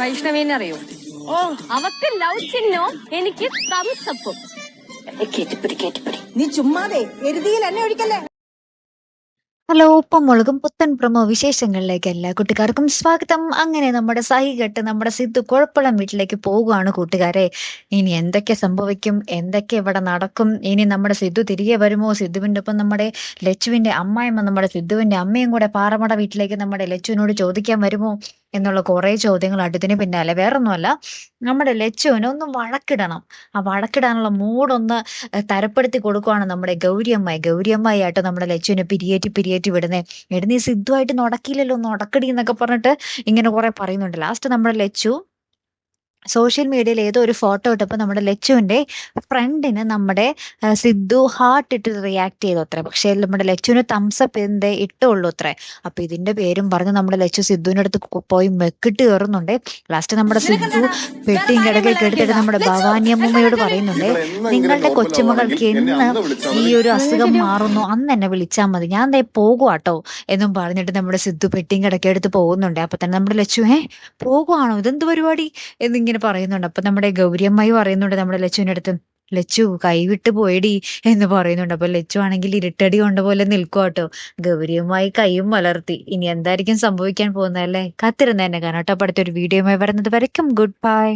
വൈഷ്ണവിനെ അറിയോ? ഓ അവക്ക് ലവ് ചിഹ്നോ എനിക്ക് തംസപ്പും. നീ ചുമ്മാതെ എരുതിയിൽ എന്നെ ഒഴിക്കല്ലേ? ഹലോ ഉപ്പം മുളകും പുത്തൻ പ്രമോ വിശേഷങ്ങളിലേക്ക് എല്ലാ കൂട്ടുകാർക്കും സ്വാഗതം. അങ്ങനെ നമ്മുടെ സഹി കെട്ട് നമ്മുടെ സിദ്ധു കുഴപ്പളം വീട്ടിലേക്ക് പോവുകയാണ് കൂട്ടുകാരെ. ഇനി എന്തൊക്കെ സംഭവിക്കും? എന്തൊക്കെ ഇവിടെ നടക്കും? ഇനി നമ്മുടെ സിദ്ധു തിരികെ വരുമോ? സിദ്ധുവിന്റെ ഒപ്പം നമ്മുടെ ലച്ചുവിന്റെ അമ്മായിമ്മ നമ്മുടെ സിദ്ധുവിന്റെ അമ്മയും കൂടെ പാറമട വീട്ടിലേക്ക് നമ്മുടെ ലച്ചുവിനോട് ചോദിക്കാൻ വരുമോ? എന്നുള്ള കുറേ ചോദ്യങ്ങൾ അടുത്തിന് പിന്നാലെ. വേറൊന്നുമല്ല നമ്മുടെ ലച്ചുവിനെ ഒന്ന് വഴക്കിടണം. ആ വഴക്കിടാനുള്ള മൂടൊന്ന് തരപ്പെടുത്തി കൊടുക്കുവാണ് നമ്മുടെ ഗൗരിയമ്മായി ഗൗരിയമ്മായി ആയിട്ട് നമ്മുടെ ലച്ചുവിനെ പിരിയേറ്റി പിരിയേറ്റി വിടുന്നേ. എടുന്നീ സിദ്ധുവായിട്ട് നടക്കില്ലല്ലോ നടക്കടി എന്നൊക്കെ പറഞ്ഞിട്ട് ഇങ്ങനെ കുറെ പറയുന്നുണ്ട്. ലാസ്റ്റ് നമ്മുടെ ലച്ചു സോഷ്യൽ മീഡിയയിൽ ഏതോ ഒരു ഫോട്ടോ ഇട്ടപ്പോൾ നമ്മുടെ ലച്ചുവിന്റെ ഫ്രണ്ടിന് നമ്മുടെ സിദ്ധു ഹാർട്ട് ഇട്ട് റിയാക്ട് ചെയ്തു അത്രേ. പക്ഷേ നമ്മുടെ ലച്ചുവിന് തംസപ്പ് എന്തേ ഇട്ടുള്ളൂ അത്രേ. അപ്പൊ ഇതിന്റെ പേരും പറഞ്ഞ് നമ്മുടെ ലച്ചു സിദ്ധുവിന്റെ അടുത്ത് പോയി മെക്കിട്ട് കയറുന്നുണ്ട്. ലാസ്റ്റ് നമ്മുടെ സിദ്ധു പെട്ടിയും കിടക്കൊക്കെ കെടുത്തിട്ട് നമ്മുടെ ഭവാനി അമ്മൂമ്മയോട് പറയുന്നുണ്ട് നിങ്ങളുടെ കൊച്ചുമകൾക്ക് എന്ന് ഈ ഒരു അസുഖം മാറുന്നു. അന്ന് എന്നെ വിളിച്ചാൽ മതി. ഞാൻ ദേ പോകുവാട്ടോ എന്നും പറഞ്ഞിട്ട് നമ്മുടെ സിദ്ധു പെട്ടിയും കിടക്കെ എടുത്ത് പോകുന്നുണ്ട്. അപ്പൊ തന്നെ നമ്മുടെ ലച്ചു ഏ പോകുവാണോ? ഇതെന്ത് പരിപാടി? എന്നിങ്ങനെ പറയുന്നുണ്ട്. അപ്പൊ നമ്മുടെ ഗൗരിയമ്മായി പറയുന്നുണ്ട് നമ്മുടെ ലച്ചുവിന്റെ അടുത്ത് ലച്ചു കൈവിട്ട് പോയടി എന്ന് പറയുന്നുണ്ട്. അപ്പൊ ലച്ചു ആണെങ്കിൽ ഇരുട്ടടി കൊണ്ട പോലെ നിൽക്കുവാട്ടോ ഗൗരിയമ്മായി കൈയും വളർത്തി ഇനി എന്തായിരിക്കും സംഭവിക്കാൻ പോകുന്നതല്ലേ അല്ലേ? തന്നെ കാണാട്ടോ അപ്പൊ അടുത്തൊരു വീഡിയോയുമായി വരുന്നത് വരയ്ക്കും. Good bye.